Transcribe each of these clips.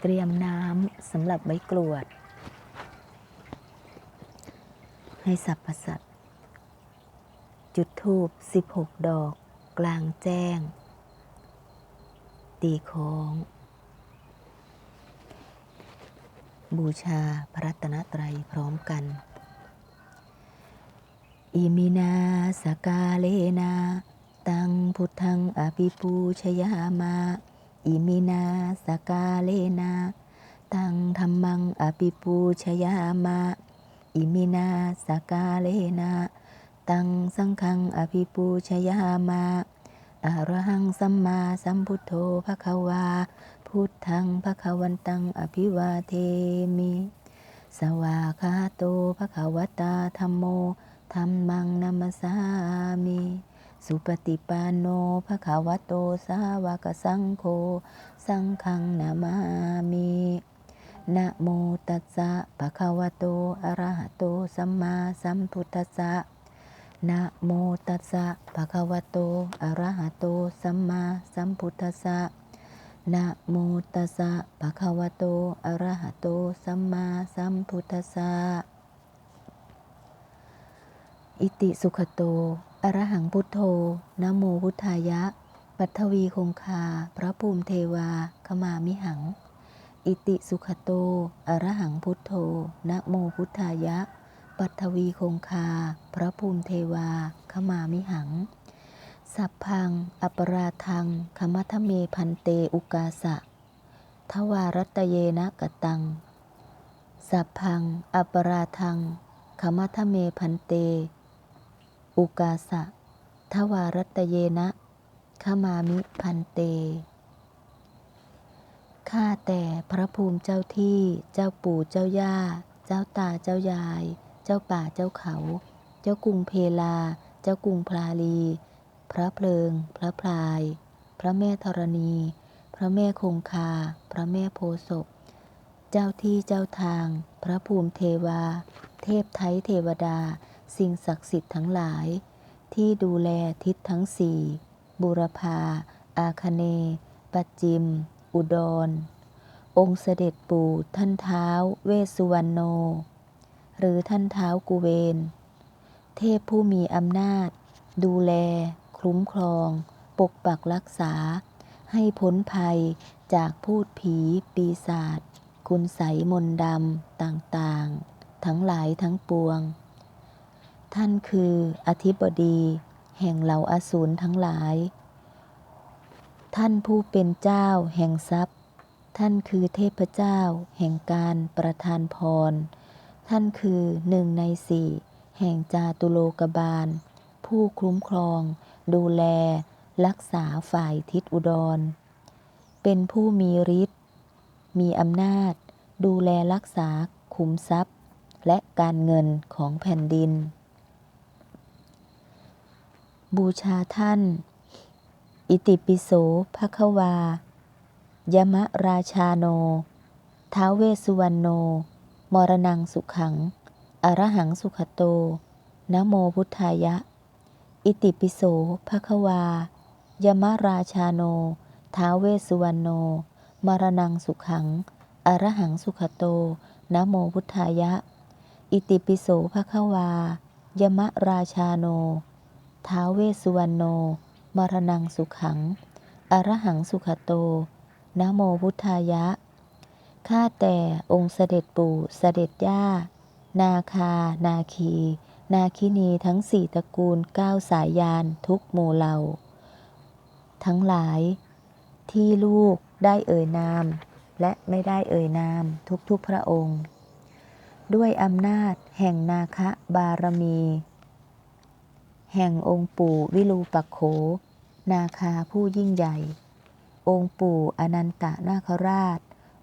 เตรียมน้ำสำหรับไว้กรวด ให้สรรพสัตว์จุดธูป16 ดอก กลางแจ้ง ตีโค้ง บูชาพระรัตนตรัยพร้อมกัน อิมินาสกาเลนา ตังพุทธังอภิปูชยามา อิมินาสกาเลนาตังธรรมังอภิปูชยามาอิมินาสกาเลนาตังสังฆังอภิปูชยามาอะระหังสัมมาสัมพุทโธภควา พุทธังภควันตังอภิวาเทมิ สวาคาโตภควตาธรรมโมธรรมังนัมสสามิ สุปฏิปันโนภควโตสาวกสังโฆ สังฆังนามามินะโมตัสสะภะคะวะโต อะระหะโต สัมมาสัมพุทธัสสะนะโมตัสสะภะคะวะโต อะระหะโต สัมมาสัมพุทธัสสะนะโมตัสสะภะคะวะโต อะระหะโต สัมมาสัมพุทธัสสะ อิติสุขโต อรหังพุทโธนะโมพุทธายะ ปัทวีคงคา พระภูมิเทวา ขมามิหัง อิติสุขโต อรหังพุทโธนะโมพุทธายะ ปัทวีคงคา พระภูมิเทวา ขมามิหัง สัพพัง อปราทังขมัทเมพันเตอุกาสะ ทวารัตเยนะกตัง สัพพัง อปราทังขมัทเมพันเต อุกาสะ ทวารัตเยนะขมามิพันเต ข้าแต่พระภูมิเจ้าที่เจ้าปู่เจ้าย่า เจ้าตาเจ้ายาย เจ้าป่าเจ้าเขา เจ้ากรุงเพลา เจ้ากรุงพลาลี พระเพลิง พระพลาย พระแม่ธรณี พระแม่คงคา พระแม่โพศพเจ้าที่เจ้าทาง พระภูมิเทวา เทพไทยเทวดา สิ่งศักดิ์สิทธิ์ทั้งหลาย ที่ดูแลทิศทั้งสี่บุรพา อาคเน ปัจจิม อุดร องค์เสด็จปู่ท่านเท้า เวสุวรรณโน หรือท่านเท้ากุเวน เทพผู้มีอำนาจ ดูแล คุ้มครอง ปกปักรักษา ให้พ้นภัยจากพูดผีปีศาจคุณใสยมนต์ดำต่างๆ ทั้งหลายทั้งปวง ท่านคืออธิบดีแห่งเหล่าอสูรทั้งหลาย ท่านผู้เป็นเจ้าแห่งทรัพย์ ท่านคือเทพเจ้าแห่งการประทานพร ท่านคือหนึ่งในสี่แห่งจาตุโลกบาล ผู้คุ้มครอง ดูแล รักษาฝ่ายทิศอุดร เป็นผู้มีฤทธิ์ มีอำนาจ ดูแลรักษาขุมทรัพย์ และการเงินของแผ่นดิน บูชาท่าน อิติปิโสภควายมะราชาโน ท้าเวสุวรรณโน มรณังสุขัง อรหังสุขโตนะโมพุทธายะ อิติปิโสภควายมะราชาโน ท้าเวสุวรรณโน มรณังสุขัง อรหังสุขโตนะโมพุทธายะ อิติปิโสภควายมะราชาโน ท้าเวสุวรรณโน มรณังสุขัง อรหังสุขโต นโมพุทธายะ ข้าแต่องค์เสด็จปู่เสด็จย่า นาคา นาคี นาคินีทั้งสี่ตระกูลเก้าสายยานทุกหมู่เหล่า ทั้งหลาย ที่ลูกได้เอ่ยนาม และไม่ได้เอ่ยนามทุกๆพระองค์ ด้วยอำนาจแห่งนาคะบารมี แห่งองค์ปู่วิรูปักโข นาคาผู้ยิ่งใหญ่ องค์ปู่อนันตนาคราช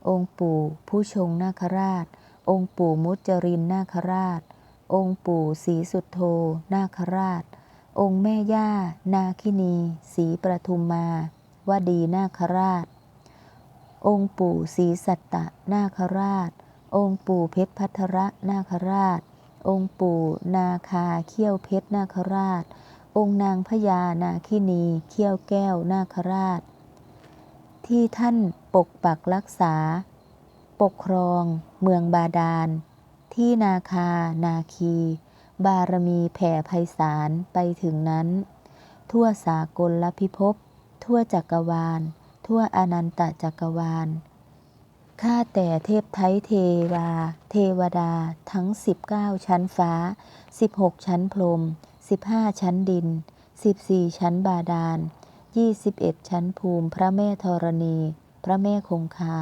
องค์ปู่ผู้ชงนาคราช องค์ปู่มุจรินนาคราช องค์ปู่ศรีสุทโธนาคราช องค์แม่ย่า นาคินีศรีประทุมมาวดีนาคราช องค์ปู่ศรีสัตตะนาคราช องค์ปู่เพชรพัทระนาคราช องค์ปู่นาคาเขี้ยวเพชรนาคราช องค์นางพญานาคินีเขี้ยวแก้วนาคราช ที่ท่านปกปักรักษา ปกครอง เมืองบาดาล ที่นาคา นาคี บารมีแผ่ไพศาลไปถึงนั้น ทั่วสากลลพิภพ ทั่วจักรวาล ทั่วอนันตจักรวาล ข้าแต่เทพไทยเทวา เทวดาทั้ง 19 ชั้นฟ้า 16 ชั้นพรหม15 ชั้นดิน 14 ชั้นบาดาล 21 ชั้นภูมิ พระแม่ธรณี พระแม่คงคา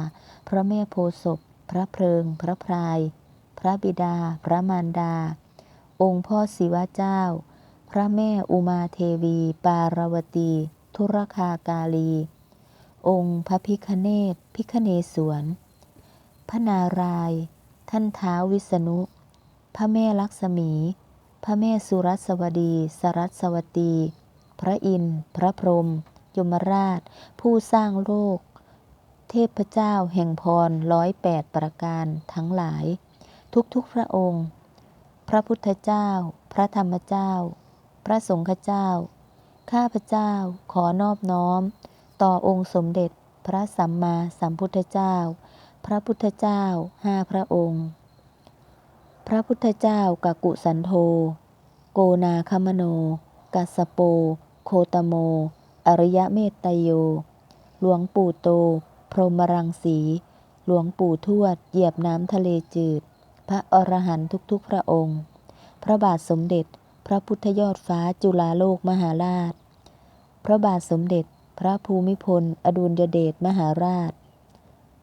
พระแม่โพศพ พระเพลิง พระพราย พระบิดา พระมารดา องค์พ่อศิวะเจ้า พระแม่อุมาเทวี ปารวตีทุรคากาลี องค์พระพิคเนศพิคเนศวร พระนารายณ์ท่านท้าววิษณุ พระแม่ลักษมี พระแม่สุรัสวดี สรัสวตี พระอินทร์ พระพรหมยมราช ผู้สร้างโลก เทพเจ้าแห่งพรร้อยแปดประการทั้งหลาย ทุกๆพระองค์ พระพุทธเจ้า พระธรรมเจ้า พระสงฆ์เจ้า ข้าพเจ้าขอนอบน้อม ต่อองค์สมเด็จพระสัมมาสัมพุทธเจ้า พระพุทธเจ้าห้าพระองค์ พระพุทธเจ้ากกุสันโธ โกนาคมโน กัสโป โคตโม อริยะเมตตโย หลวงปู่โต พรหมรังสี หลวงปู่ทวด เหยียบน้ำทะเลจืด พระอรหันตุทุกๆ พระองค์ พระบาทสมเด็จ พระพุทธยอดฟ้าจุฬาโลกมหาราช พระบาทสมเด็จ พระภูมิพล อดุลยเดชมหาราช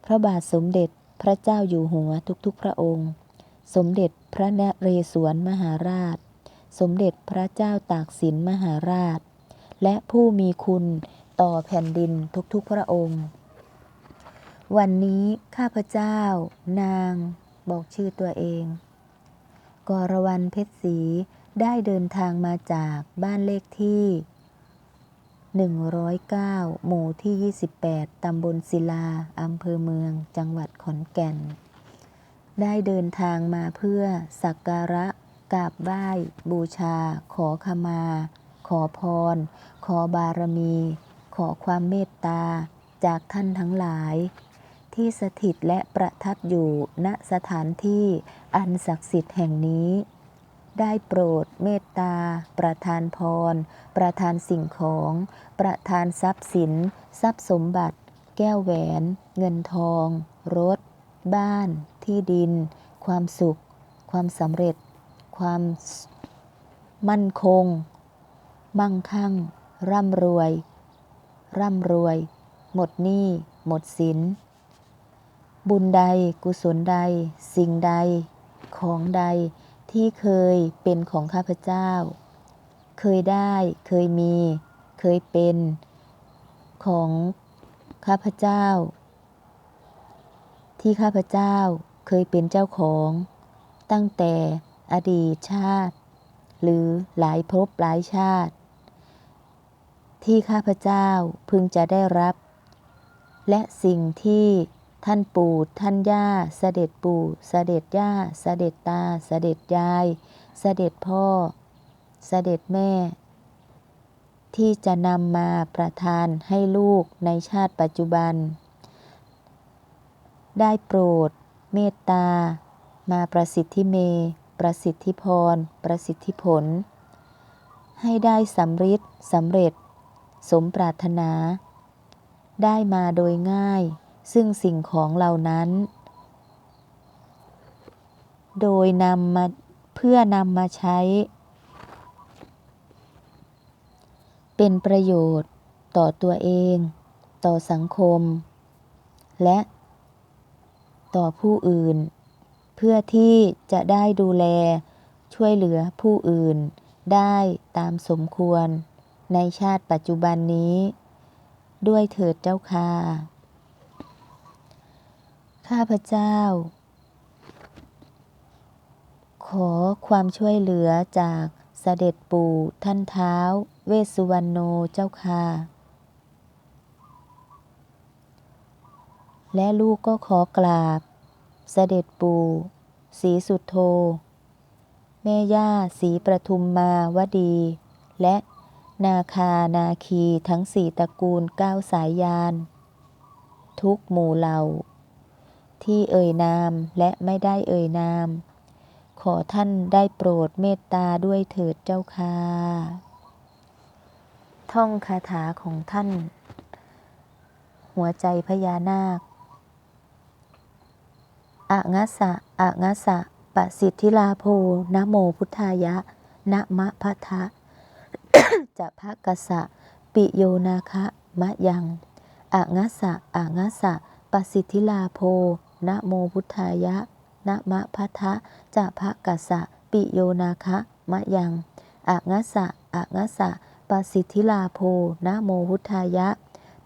พระบาทสมเด็จพระเจ้าอยู่หัวทุกๆพระองค์ สมเด็จพระนเรศวรมหาราช สมเด็จพระเจ้าตากสินมหาราช และผู้มีคุณต่อแผ่นดินทุกๆพระองค์ วันนี้ข้าพเจ้า นาง บอกชื่อตัวเอง กรวรรณเพชรศรีได้เดินทางมาจากบ้านเลขที่ 109 หมู่ที่ 28 ตำบลศิลา อำเภอเมือง จังหวัดขอนแก่น ได้เดินทางมาเพื่อสักการะกราบไหว้ บูชา ขอขมา ขอพร ขอบารมี ขอความเมตตา จากท่านทั้งหลาย ที่สถิตและประทับอยู่ณสถานที่อันศักดิ์สิทธิ์แห่งนี้ ได้โปรดเมตตา ประทานพร ประทานสิ่งของ ประทานทรัพย์สิน ทรัพย์สมบัติ แก้วแหวน เงินทอง รถ บ้าน ที่ดิน ความสุข ความสำเร็จ ความมั่นคง มั่งคั่ง ร่ำรวย ร่ำรวย หมดหนี้ หมดสิน บุญใด กุศลใด สิ่งใด ของใด ที่เคยเป็นของข้าพเจ้า เคยได้ เคยมี เคยเป็นของข้าพเจ้า ที่ข้าพเจ้าเคยเป็นเจ้าของ ตั้งแต่อดีตชาติ หรือหลายภพหลายชาติ ที่ข้าพเจ้าพึงจะได้รับ และสิ่งที่ ท่านปู่ท่านย่า เสด็จปู่เสด็จย่า เสด็จตา เสด็จยาย เสด็จพ่อ เสด็จแม่ ที่จะนำมาประทานให้ลูกในชาติปัจจุบัน ได้โปรด เมตตา มาประสิทธิเม ประสิทธิพร ประสิทธิผล ให้ได้สำฤทธิ์สำเร็จ สมปรารถนา ได้มาโดยง่าย ซึ่งสิ่งของเหล่านั้น โดยนำมาเพื่อนำมาใช้ เป็นประโยชน์ต่อตัวเอง ต่อสังคม และต่อผู้อื่น เพื่อที่จะได้ดูแลช่วยเหลือผู้อื่นได้ตามสมควรในชาติปัจจุบันนี้ ด้วยเถิดเจ้าค่ะ ข้าพเจ้า ขอความช่วยเหลือจากเสด็จปู่ท่านเท้า เวสุวรรณโนเจ้าค่ะ และลูกก็ขอกราบ เสด็จปู่ศรีสุดโธแม่ย่าศรีประทุมมาวดี และนาคานาคีทั้งสี่ตระกูลเก้าสายยาน ทุกหมู่เหล่า ที่เอ่ยนามและไม่ได้เอ่ยนาม ขอท่านได้โปรดเมตตาด้วยเถิดเจ้าค่ะท่องคาถาของท่าน หัวใจพญานาคอะงัสสะอะงัสสะปะสิทธิลาโพนะโมพุทธายะนะมะพะทะจะพะกะสะ ปิโยนาคะมะยังอะงัสสะอะงัสสะปะสิทธิลาโพ นะโมพุทธายะ นะมะพะทะจะพะกะสสะ ปิโยนาคะมะยังอะงัสสะอะงัสสะปสิทธิลาโพนะโมพุทธายะ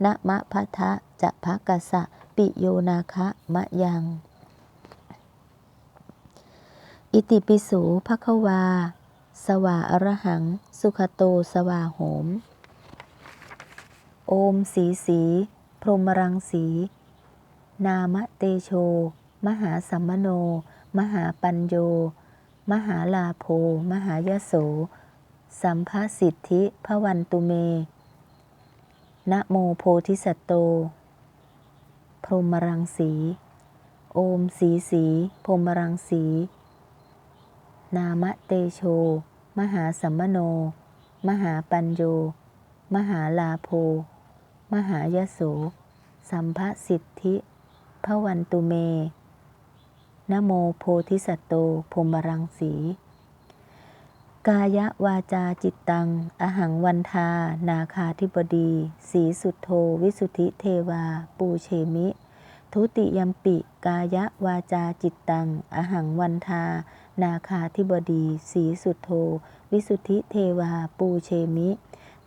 นะมะพะทะจะพะกะสสะ ปิโยนาคะมะยัง อิติปิโสภควา สวาอรหัง สุขโตสวาโหม โอมสีสี พรหมรังสี นามเตโช มหาสัมมโน มหาปัญโย มหาลาโภ มหายโส สัมภสิทธิพวันตุเม นะโมโพธิสัตโต พรหมรังสี โอมสีสีพรหมรังสี นามเตโช มหาสัมมโน มหาปัญโย มหาลาโภ มหายโส สัมภสิทธิ พระวันตุเมนะโมโพธิสัตโตพรมรังสี กายวาจาจิตตัง อหังวันทา นาคาธิบดี สีสุทโธวิสุทธิเทวา ปูเชมิ ทุติยมปิ กายวาจาจิตตัง อหังวันทา นาคาธิบดี สีสุทโธวิสุทธิเทวา ปูเชมิ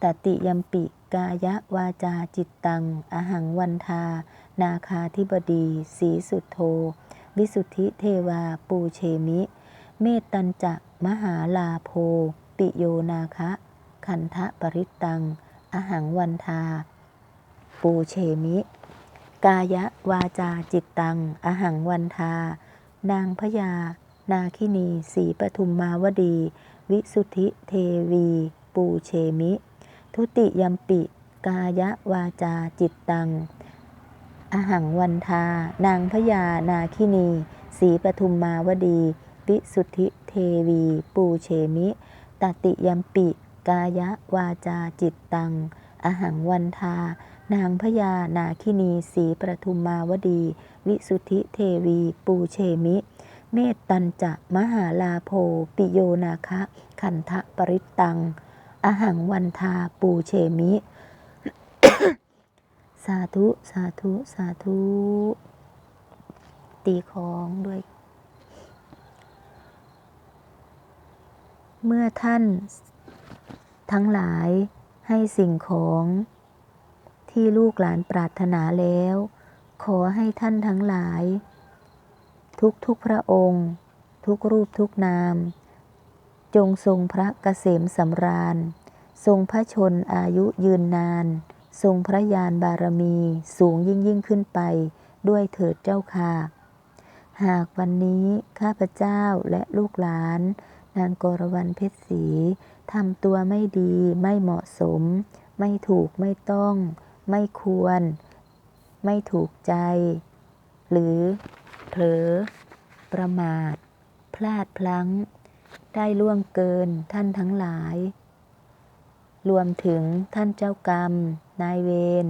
ตติยมปิกายวาจาจิตตัง อหังวันทา นาคาธิบดีสีสุทโธวิสุทธิเทวาปูเชมิ เมตตัญจะมหาลาโภปิโยนาคะ คันทะปริตตัง อหังวันทา ปูเชมิ กายวาจาจิตตัง อหังวันทา นางพญานาคินีสีปทุมมาวดี วิสุทธิเทวี ปูเชมิ ทุติยมปิ กายวาจาจิตตัง อหังวันทา นางพญานาคินีสีปทุมมาวดีวิสุทธิเทวี ปูเชมิ ตติยมปิ กายวาจาจิตตัง อหังวันทา นางพญานาคินีสีปทุมมาวดี วิสุทธิเทวี ปูเชมิเมตตัญจะมหาลาโภปิโยนาคะคันทะปริตตัง อหังวันทาปูเชมิ สาธุ สาธุ สาธุ ตีของด้วย เมื่อท่านทั้งหลายให้สิ่งของที่ลูกหลานปรารถนาแล้ว ขอให้ท่านทั้งหลาย ทุกทุกพระองค์ ทุกรูปทุกนาม งทรงพระเกษมสำราญ ทรงพระชนอายุยืนนาน ทรงพระญาณบารมีสูงยิ่งยิ่งขึ้นไป ด้วยเถิดเจ้าค่ะ หากวันนี้ข้าพเจ้าและลูกหลาน นานกรวันเพชรศรีทำตัวไม่ดีไม่เหมาะสม ไม่ถูกไม่ต้อง ไม่ควร ไม่ถูกใจ หรือเผลอประมาท พลาดพลั้ง ได้ล่วงเกินท่านทั้งหลาย รวมถึงท่านเจ้ากรรม นายเวร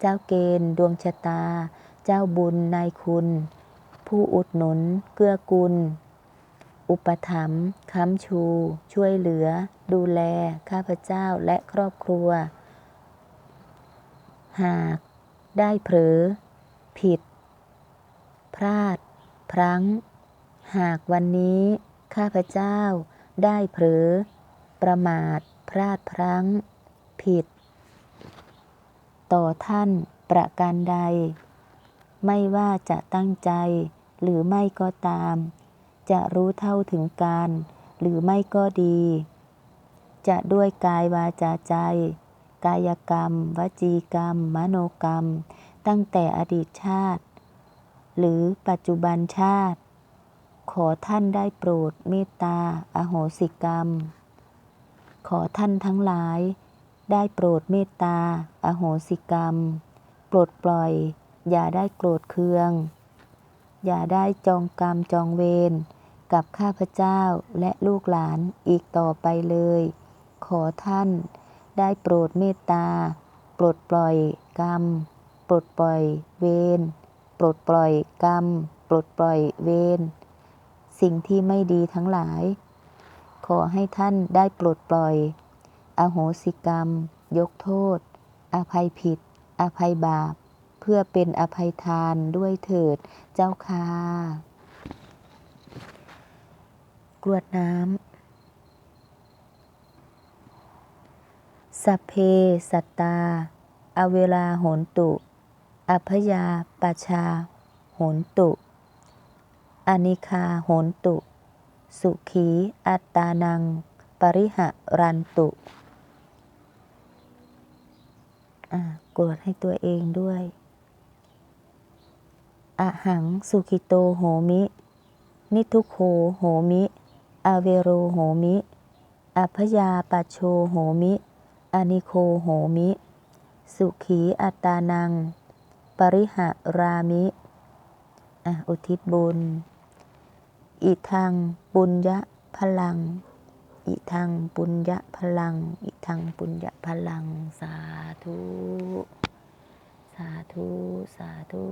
เจ้าเกณฑ์ ดวงชะตา เจ้าบุญนายคุณ ผู้อุดหนุน เกื้อกูล อุปถัมภ์ค้ำชู ช่วยเหลือ ดูแล ข้าพเจ้าและครอบครัว หากได้เผลอ ผิด พลาด พลั้ง หากวันนี้ ข้าพเจ้า ได้เผลอประมาท พลาดพลั้ง ผิด ต่อท่านประการใด ไม่ว่าจะตั้งใจ หรือไม่ก็ตาม จะรู้เท่าถึงการ หรือไม่ก็ดี จะด้วยกายวาจาใจ กายกรรม วจีกรรม มโนกรรม ตั้งแต่อดีตชาติ หรือปัจจุบันชาติ ขอท่านได้โปรดเมตตาอโหสิกรรม ขอท่านทั้งหลาย ได้โปรดเมตตาอโหสิกรรม โปลดปล่อย อย่าได้โกรธเคือง อย่าได้จองกรรมจองเวรกับข้าพเจ้าและลูกหลานอีกต่อไปเลย ขอท่าน ได้โปรดเมตตา โปลดปล่อยกรรม ปลดปล่อยเวร ปลดปล่อยกรรม ปลดปล่อยเวร สิ่งที่ไม่ดีทั้งหลาย ขอให้ท่านได้ปลดปล่อย อโหสิกรรม ยกโทษ อภัยผิด อภัยบาป เพื่อเป็นอภัยทานด้วยเถิดเจ้าค่ะกรวดน้ำสัพเพสัตตา อเวลาโหนตุ อัพยาปชาโหนตุ อนิคาโหนตุ สุขีอัตตานัง ปริหะรันตุกรวดให้ตัวเองด้วยอะหังสุขิโตโหมิ นิทุโคโหมิอเวโรโหมิอพยาปัชโชโหมิอนิโคโหมิ สุขีอัตตานัง ปริหะรามิ อุทิศบุญ อิทังปุญญะพลัง อิทังปุญญะพลัง อิทังปุญญะพลัง สาธุ สาธุ สาธุ